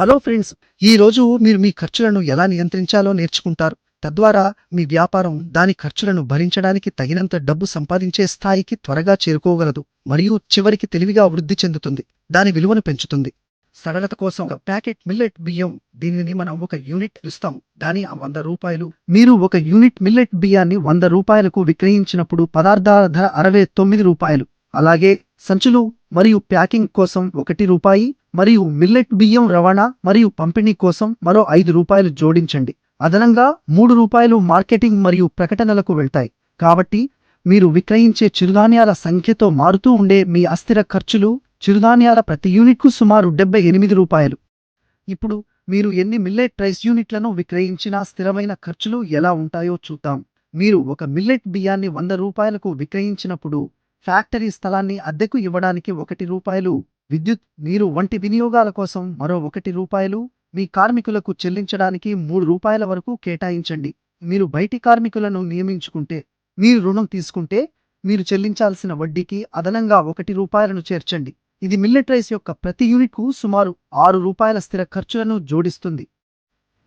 Hello friends ఈ రోజు మీరు మీ ఖర్చులను ఎలా నియంత్రించాలో నేర్చుకుంటారు. తద్వారా మీ వ్యాపారం దాని ఖర్చులను భరించడానికి తగినంత డబ్బు సంపాదించే స్థాయికి త్వరగా చేరుకోగలదు మరియు చివరికి తెలివిగా వృద్ధి చెందుతుంది దాని విలువను పెంచుతుంది. సరళత కోసం ఒక ప్యాకెట్ మిల్లెట్ బియ్యం దీనిని మనం ఒక యూనిట్ ఇస్తాం. దాని ఆ వంద రూపాయలు. మీరు ఒక యూనిట్ మిల్లెట్ బియ్యాన్ని వంద రూపాయలకు విక్రయించినప్పుడు పదార్థాల ధర అరవై తొమ్మిది రూపాయలు. అలాగే సంచులు మరియు ప్యాకింగ్ కోసం ఒకటి రూపాయి మరియు మిల్లెట్ బియ్యం రవాణా మరియు పంపిణీ కోసం మరో ఐదు రూపాయలు జోడించండి. అదనంగా మూడు రూపాయలు మార్కెటింగ్ మరియు ప్రకటనలకు వెళ్తాయి. కాబట్టి మీరు విక్రయించే చిరుధాన్యాల సంఖ్యతో మారుతూ ఉండే మీ అస్థిర ఖర్చులు చిరుధాన్యాల ప్రతి యూనిట్కు సుమారు డెబ్బై ఎనిమిది రూపాయలు. ఇప్పుడు మీరు ఎన్ని మిల్లెట్ రైస్ యూనిట్లను విక్రయించినా స్థిరమైన ఖర్చులు ఎలా ఉంటాయో చూద్దాం. మీరు ఒక మిల్లెట్ బియ్యాన్ని వంద రూపాయలకు విక్రయించినప్పుడు ఫ్యాక్టరీ స్థలాన్ని అద్దెకు ఇవ్వడానికి ఒకటి రూపాయలు విద్యుత్ నీరు వంటి వినియోగాల కోసం మరో ఒకటి రూపాయలు మీ కార్మికులకు చెల్లించడానికి మూడు రూపాయల వరకు కేటాయించండి. మీరు బయటి కార్మికులను నియమించుకుంటే మీరు రుణం తీసుకుంటే మీరు చెల్లించాల్సిన వడ్డీకి అదనంగా ఒకటి రూపాయలను చేర్చండి. ఇది మిల్లెట్ రైస్ యొక్క ప్రతి యూనిట్కు సుమారు ఆరు రూపాయల స్థిర ఖర్చులను జోడిస్తుంది.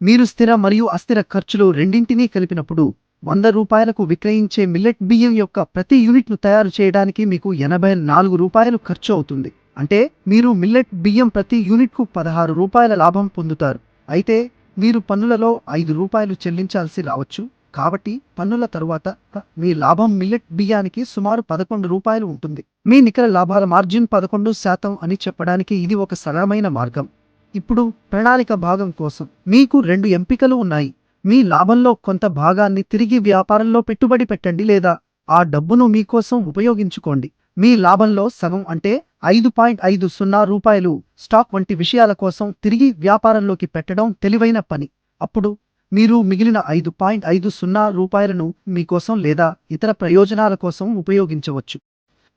మీరు స్థిర మరియు అస్థిర ఖర్చులు రెండింటినీ కలిపినప్పుడు వంద రూపాయలకు విక్రయించే మిల్లెట్ బియ్యం యొక్క ప్రతి యూనిట్ను తయారు చేయడానికి మీకు ఎనభై నాలుగు రూపాయలు ఖర్చు అవుతుంది. అంటే మీరు మిల్లెట్ బియ్యం ప్రతి యూనిట్కు పదహారు రూపాయల లాభం పొందుతారు. అయితే మీరు పన్నులలో ఐదు రూపాయలు చెల్లించాల్సి రావచ్చు. కాబట్టి పన్నుల తరువాత మీ లాభం మిల్లెట్ బియ్యానికి సుమారు పదకొండు రూపాయలు ఉంటుంది. మీ నికర లాభాల మార్జిన్ పదకొండు శాతం అని చెప్పడానికి ఇది ఒక సరళమైన మార్గం. ఇప్పుడు ప్రణాళిక భాగం కోసం మీకు రెండు ఎంపికలు ఉన్నాయి. మీ లాభంలో కొంత భాగాన్ని తిరిగి వ్యాపారంలో పెట్టుబడి పెట్టండి లేదా ఆ డబ్బును మీకోసం ఉపయోగించుకోండి. మీ లాభంలో సగం అంటే ఐదు పాయింట్ ఐదు సున్నా రూపాయలు స్టాక్ వంటి విషయాల కోసం తిరిగి వ్యాపారంలోకి పెట్టడం తెలివైన పని. అప్పుడు మీరు మిగిలిన ఐదు పాయింట్ ఐదు సున్నా రూపాయలను మీకోసం లేదా ఇతర ప్రయోజనాల కోసం ఉపయోగించవచ్చు.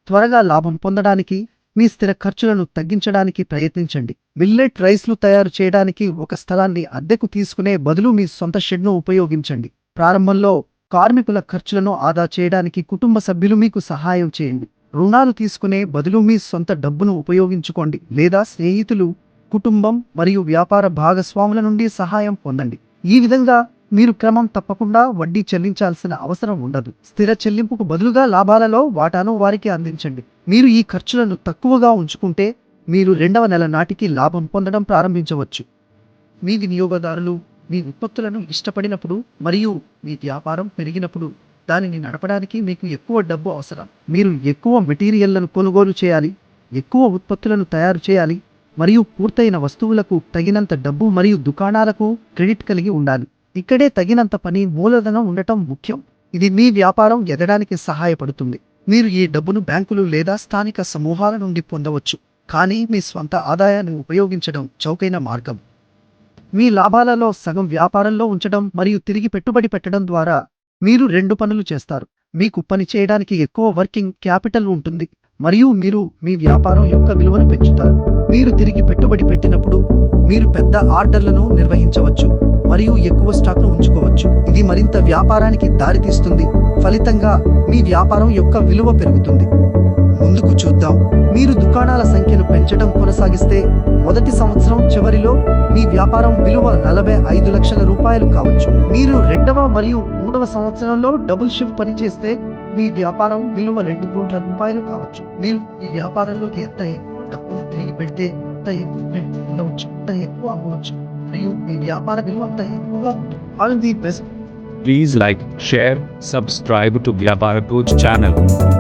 త్వరగా లాభం పొందడానికి మీ స్థిర ఖర్చులను తగ్గించడానికి ప్రయత్నించండి. మిల్లెట్ రైస్లు తయారు చేయడానికి ఒక స్థలాన్ని అద్దెకు తీసుకునే బదులు మీ సొంత షెడ్ను ఉపయోగించండి. ప్రారంభంలో కార్మికుల ఖర్చులను ఆదా చేయడానికి కుటుంబ సభ్యులు మీకు సహాయం చేయండి. రుణాలు తీసుకునే బదులు మీ సొంత డబ్బును ఉపయోగించుకోండి లేదా స్నేహితులు కుటుంబం మరియు వ్యాపార భాగస్వాముల నుండి సహాయం పొందండి. ఈ విధంగా మీరు క్రమం తప్పకుండా వడ్డీ చెల్లించాల్సిన అవసరం ఉండదు. స్థిర చెల్లింపుకు బదులుగా లాభాలలో వాటాను వారికి అందించండి. మీరు ఈ ఖర్చులను తక్కువగా ఉంచుకుంటే మీరు రెండవ నెల నాటికి లాభం పొందడం ప్రారంభించవచ్చు. మీ వినియోగదారులు మీ ఉత్పత్తులను ఇష్టపడినప్పుడు మరియు మీ వ్యాపారం పెరిగినప్పుడు దానిని నడపడానికి మీకు ఎక్కువ డబ్బు అవసరం. మీరు ఎక్కువ మెటీరియల్లను కొనుగోలు చేయాలి ఎక్కువ ఉత్పత్తులను తయారు చేయాలి మరియు పూర్తయిన వస్తువులకు తగినంత డబ్బు మరియు దుకాణాలకు క్రెడిట్ కలిగి ఉండాలి. ఇక్కడే తగినంత పని మూలధనం ఉండటం ముఖ్యం. ఇది మీ వ్యాపారం ఎదడానికి సహాయపడుతుంది. మీరు ఈ డబ్బును బ్యాంకులు లేదా స్థానిక సమూహాల నుండి పొందవచ్చు కానీ మీ స్వంత ఆదాయాన్ని ఉపయోగించడం చౌకైన మార్గం. మీ లాభాలలో సగం వ్యాపారంలో ఉంచడం మరియు తిరిగి పెట్టుబడి పెట్టడం ద్వారా మీరు రెండు పనులు చేస్తారు. మీకు పని చేయడానికి ఎక్కువ వర్కింగ్ క్యాపిటల్ ఉంటుంది మరియు మీరు మీ వ్యాపారం యొక్క విలువను పెంచుతారు. మీరు తిరిగి పెట్టుబడి పెట్టినప్పుడు మీరు పెద్ద ఆర్డర్లను నిర్వహించవచ్చు మరియు ఎక్కువ స్టాక్ను ఉంచుకోవచ్చు. ఇది మరింత వ్యాపారానికి దారితీస్తుంది. ఫలితంగా మీ వ్యాపారం యొక్క విలువ పెరుగుతుంది. ముందుకు చూద్దాం. మీరు దుకాణాల సంఖ్యను పెంచడం కొనసాగిస్తే మొదటి సంవత్సరం చివరిలో మీ వ్యాపారం విలువ నలభై ఐదు లక్షల రూపాయలు కావచ్చు. మీరు రెండవ మరియు మూడవ సంవత్సరంలో డబుల్ షిఫ్ట్ పనిచేస్తే మీ వ్యాపారం విలువ రెండు కోట్ల రూపాయలు కావచ్చు. మీరు ఈ వ్యాపారంలోకి ఎంత All the best. Please like, share, subscribe to Vyapar Coach channel.